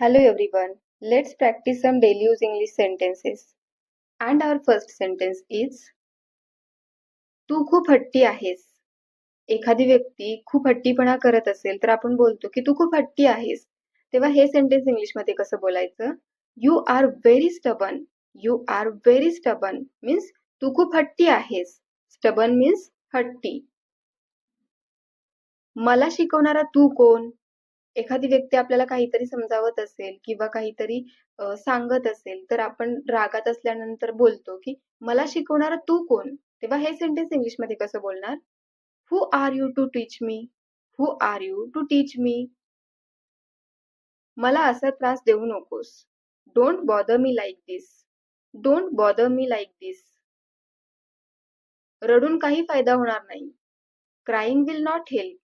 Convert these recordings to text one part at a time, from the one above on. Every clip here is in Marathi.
Hello everyone, let's practice some daily use English sentences. And our first sentence is तू खूप हट्टी आहेस. एखादी व्यक्ती खूप हट्टीपणा करत असेल तर आपण बोलतो की तू खूप हट्टी आहेस. तेव्हा हे सेंटेन्स इंग्लिशमध्ये कसं बोलायचं? You are very stubborn. You are very stubborn means तू खूप हट्टी आहेस. स्टबन मीन्स हट्टी. मला शिकवणारा तू कोण? एखादी व्यक्ती आपल्याला काहीतरी समजावत असेल किंवा काहीतरी सांगत असेल तर आपण रागात असल्यानंतर बोलतो की मला शिकवणारा तू कोण? तेव्हा हे सेंटेन्स इंग्लिशमध्ये कसं बोलणार? Who are you to teach me? Who are you to teach me? मला असा त्रास देऊ नकोस. Don't bother me like this. Don't bother me like this. रडून काही फायदा होणार नाही. Crying will not help.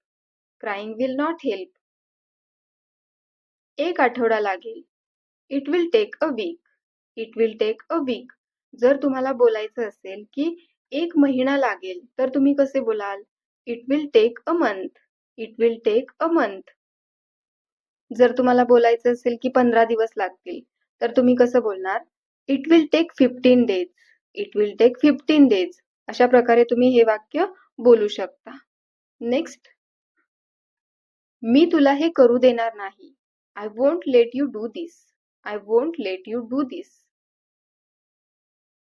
Crying will not help. एक आठवडा लागेल. It will take a week. It will take a week. जर तुम्हाला बोलायचं असेल की एक महिना लागेल तर तुम्ही कसे बोलाल? It will take a month. It will take a month. जर तुम्हाला बोलायचं असेल की पंधरा दिवस लागतील तर तुम्ही कसं बोलणार? It will take fifteen days. It will take fifteen days. अशा प्रकारे तुम्ही हे वाक्य बोलू शकता. नेक्स्ट मी तुला हे करू देणार नाही. I won't let you do this. I won't let you do this.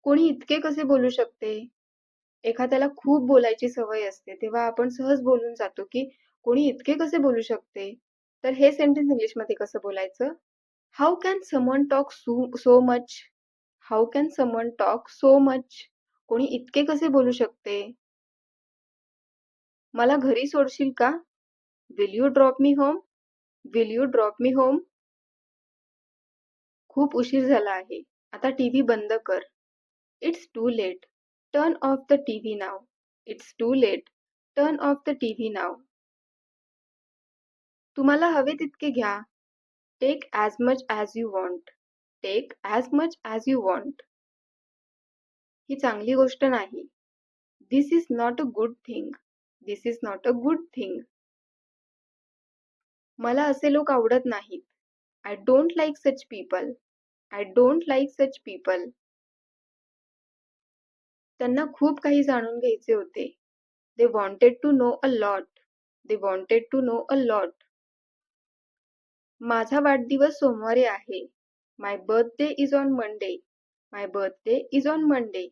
कोणी इतके कसे बोलू शकते? एखाद्याला खूप बोलायची सवय असते तेव्हा आपण सहज बोलून जातो की कोणी इतके कसे बोलू शकते? तर हे सेंटेन्स इंग्लिशमध्ये कसं बोलायचं? How can someone talk so much? How can someone talk so much? कोणी इतके कसे बोलू शकते? मला घरी सोडशील का? Will you drop me home? Will you drop me home? खूप उशीर झाला आहे. आता टीव्ही बंद कर. It's too late. Turn off the TV now. It's too late. Turn off the TV now. तुम्हाला हवे तितके घ्या. Take as much as you want. Take as much as you want. ही चांगली गोष्ट नाही. This is not a good thing. This is not a good thing. मला असे लोक आवडत नाहीत. I don't like such people. I don't like such people. त्यांना खूप काही जाणून घ्यायचे होते. They wanted to know a lot. They wanted to know a lot. माझा वाढदिवस सोमवारी आहे. My birthday is on Monday. My birthday is on Monday.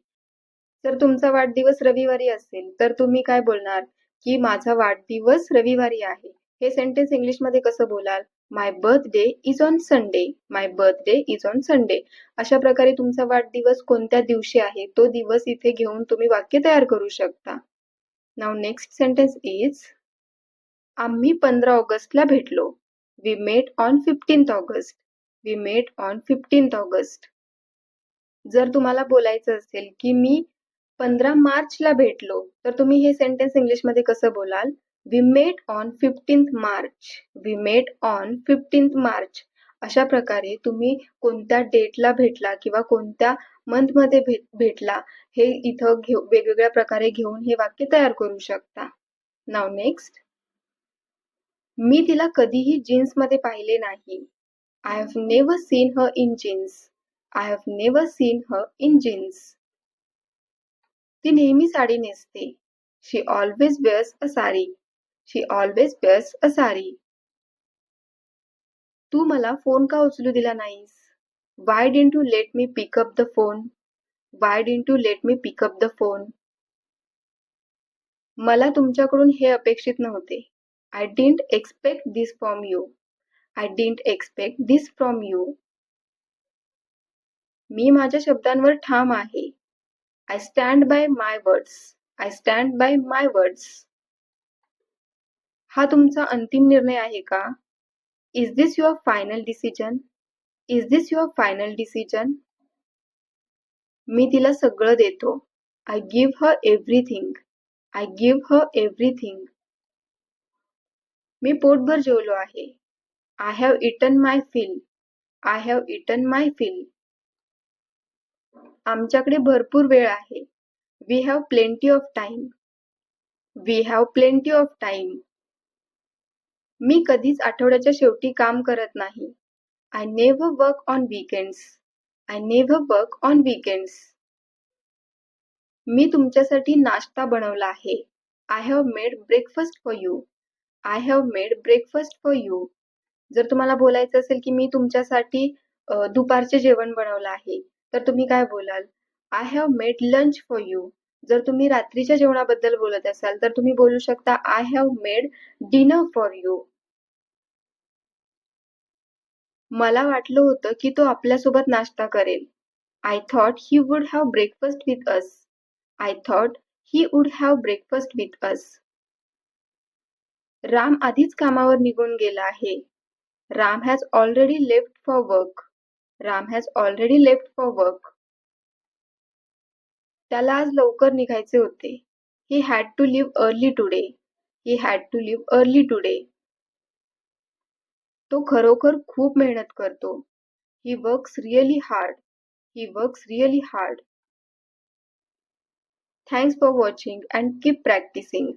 जर तुमचा वाढदिवस रविवारी असेल तर तुम्ही काय बोलणार की माझा वाढदिवस रविवारी आहे. हे सेंटेन्स इंग्लिशमध्ये कसं बोलाल? My birthday is on Sunday. My birthday is on Sunday. अशा प्रकारे तुमचा वाढदिवस कोणत्या दिवशी आहे तो दिवस इथे घेऊन तुम्ही वाक्य तयार करू शकता. नाव नेक्स्ट सेंटेन्स इज आम्ही पंधरा ऑगस्टला भेटलो. We met on fifteenth August. We met on fifteenth August. जर तुम्हाला बोलायचं असेल की मी पंधरा मार्चला भेटलो तर तुम्ही हे सेंटेन्स इंग्लिशमध्ये कसं बोलाल? We met on fifteenth March. We met on fifteenth March. अशा प्रकारे तुम्ही कोणत्या डेटला भेटला किंवा कोणत्या मंथमध्ये भेट भेटला हे इथं घेऊ वेगवेगळ्या प्रकारे घेऊन हे वाक्य तयार करू शकता. नाव नेक्स्ट मी तिला कधीही जीन्समध्ये पाहिले नाही. I have never seen her in jeans. I have never seen her in jeans. ती नेहमी sari नेसते. She always wears a sari. She always wears a sari. तू मला फोन का उचलू दिला नाहीस? Why didn't you let me pick up the phone? Why didn't you let me pick up the phone? मला तुमच्याकडून हे अपेक्षित नव्हते. I didn't expect this from you. I didn't expect this from you. मी माझ्या शब्दांवर ठाम आहे. I stand by my words. I stand by my words. हा तुमचा अंतिम निर्णय आहे का? Is this your final decision? Is this your final decision? मी तिला सगळं देतो. I give her everything. I give her everything. मी पोटभर जेवलो आहे. I have eaten my fill. I have eaten my fill. आमच्याकडे भरपूर वेळ आहे. We have plenty of time. We have plenty of time. मी कधीच आठवड्याच्या शेवटी काम करत नाही. I never work on weekends I never work on weekends मी तुमच्यासाठी नाश्ता बनवला आहे. I have made breakfast for you I have made breakfast for you जर तुम्हाला बोलायचं असेल की मी तुमच्यासाठी दुपारचे जेवण बनवलं आहे तर तुम्ही काय बोलाल? I have made lunch for you जर तुम्ही रात्रीच्या जेवणाबद्दल बोलत असाल तर तुम्ही बोलू शकता I have made dinner for you मला वाटलं होतं की तो आपल्यासोबत नाश्ता करेल. I thought he would have breakfast with us I thought he would have breakfast with us Ram आधीच कामावर निघून गेला आहे. Ram has already left for work Ram has already left for work त्याला आज लवकर निघायचे होते. He had to leave early today he had to leave early today तो खरोखर खूप मेहनत करतो. He works really hard he works really hard thanks for watching and keep practising